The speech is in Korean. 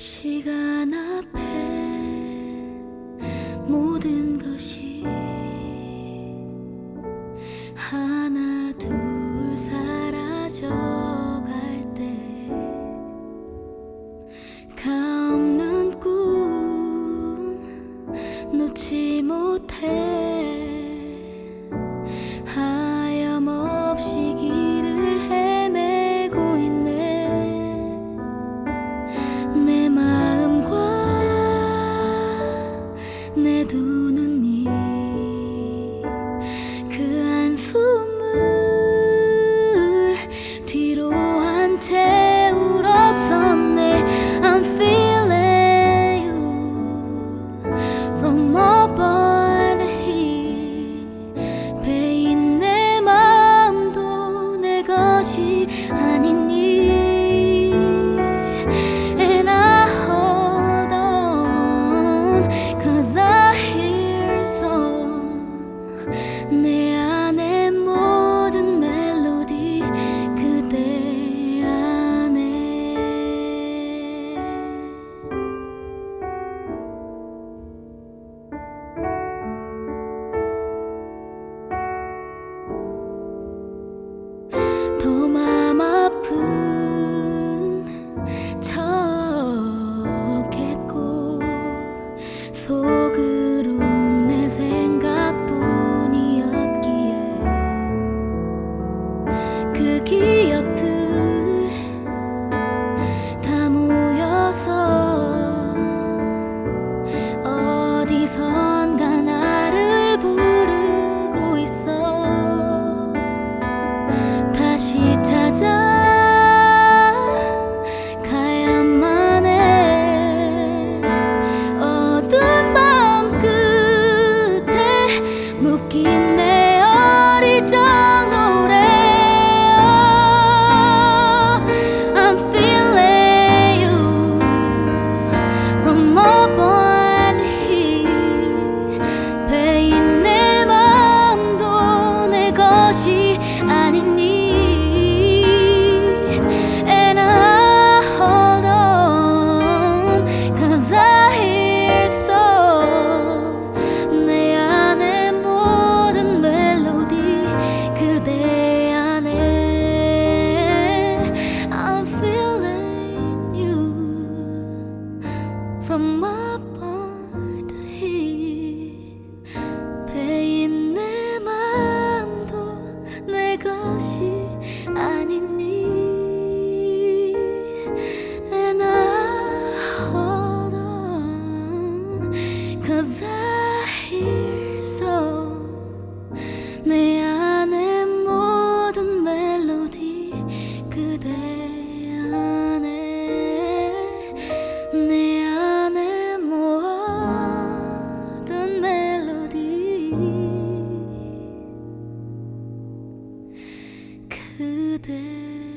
시간 앞에 모든 것이 하나 둘 사라져 갈 때, 가는 꿈 놓지 못해. не keep 내 안의 모든 멜로디 그대 안에. 내 안의 모든 멜로디 그대